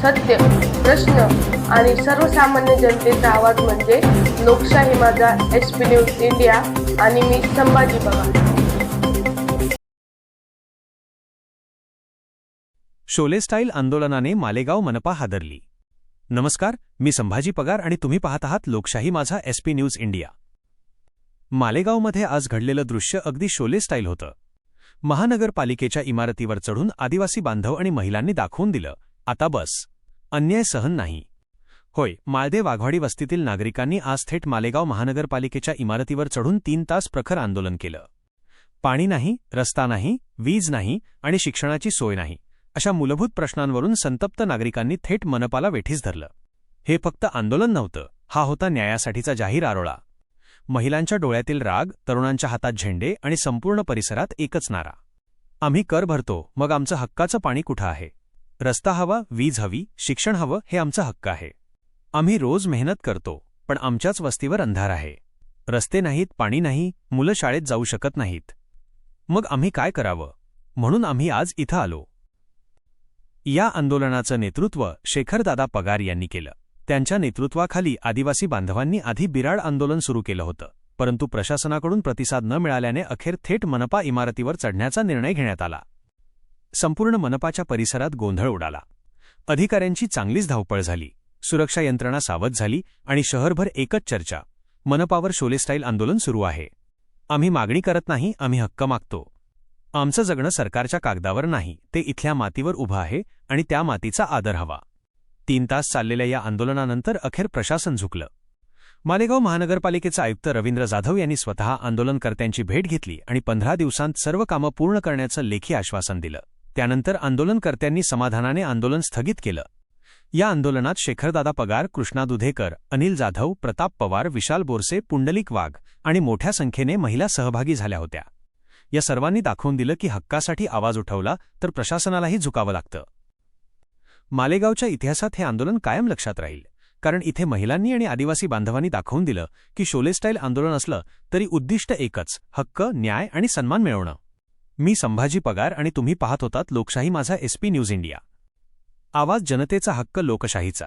सत्य प्रश्न आणि सर्वसामान्य जनतेचा आवाज म्हणजे लोकशाही माझा एस पी न्यूज इंडिया आणि मी संभाजी पवार. शोले स्टाईल आंदोलनाने मालेगाव मनपा हादरली. नमस्कार मी संभाजी पगार आणि तुम्ही पाहत आहात लोकशाही माझा एसपी न्यूज इंडिया. मालेगावमध्ये आज घडलेलं दृश्य अगदी शोले स्टाईल होतं. महानगरपालिकेच्या इमारतीवर चढून आदिवासी बांधव आणि महिलांनी दाखवून दिलं आता बस. अन्याय सहन नाही. होय माळदे वाघवाडी वस्तीतील नागरिकांनी आज थेट मालेगाव महानगरपालिकेच्या इमारतीवर चढून तीन तास प्रखर आंदोलन केलं. पाणी नाही रस्ता नाही वीज नाही आणि शिक्षणाची सोय नाही अशा मूलभूत प्रश्नांवरून संतप्त नागरिकांनी थेट मनपाला वेठीस धरलं. हे फक्त आंदोलन नव्हतं हा होता न्यायासाठीचा जाहीर आरोळा. महिलांच्या डोळ्यातील राग तरुणांच्या हातात झेंडे आणि संपूर्ण परिसरात एकच नारा. आम्ही कर भरतो मग आमचं हक्काचं पाणी कुठं आहे? रस्ता हवा वीज हवी शिक्षण हवं हे आमचा हक्क आहे. आम्ही रोज मेहनत करतो पण आमच्याच वस्तीवर अंधार आहे. रस्ते नाहीत पाणी नाही मुलं शाळेत जाऊ शकत नाहीत. मग आम्ही काय करावं? म्हणून आम्ही आज इथं आलो. या आंदोलनाचं नेतृत्व शेखरदादा पगार यांनी केलं. त्यांच्या नेतृत्वाखाली आदिवासी बांधवांनी आधी बिराड आंदोलन सुरू केलं होतं परंतु प्रशासनाकडून प्रतिसाद न मिळाल्याने अखेर थेट मनपा इमारतीवर चढण्याचा निर्णय घेण्यात आला. संपूर्ण मनपाच्या परिसरात गोंधळ उडाला. अधिकाऱ्यांची चांगलीच धावपळ झाली. सुरक्षा यंत्रणा सावध झाली आणि शहरभर एकच चर्चा. मनपावर शोले स्टाईल आंदोलन सुरू आहे. आम्ही मागणी करत नाही आम्ही हक्क मागतो. आमचं जगणं सरकारच्या कागदावर नाही ते इथल्या मातीवर उभं आहे आणि त्या मातीचा आदर हवा. तीन तास चाललेल्या या आंदोलनानंतर अखेर प्रशासन झुकलं. मालेगाव महानगरपालिकेचे आयुक्त रवींद्र जाधव यांनी स्वतः आंदोलनकर्त्यांची भेट घेतली आणि पंधरा दिवसांत सर्व कामं पूर्ण करण्याचं लेखी आश्वासन दिलं. त्यानंतर आंदोलनकर्त्यांनी समाधानाने आंदोलन स्थगित केलं. या आंदोलनात शेखरदादा पगार कृष्णा दुधेकर अनिल जाधव प्रताप पवार विशाल बोरसे पुंडलिक वाघ आणि मोठ्या संख्येने महिला सहभागी झाल्या होत्या. या सर्वांनी दाखवून दिलं की हक्कासाठी आवाज उठवला तर प्रशासनालाही झुकावं लागतं. मालेगावच्या इतिहासात हे आंदोलन कायम लक्षात राहील कारण इथे महिलांनी आणि आदिवासी बांधवांनी दाखवून दिलं की शोलेस्टाईल आंदोलन असलं तरी उद्दिष्ट एकच हक्क न्याय आणि सन्मान मिळवणं. मी संभाजी पगार आणि तुम्ही पाहत होतात लोकशाही माझा एसपी न्यूज इंडिया. आवाज जनतेचा हक्क लोकशाहीचा.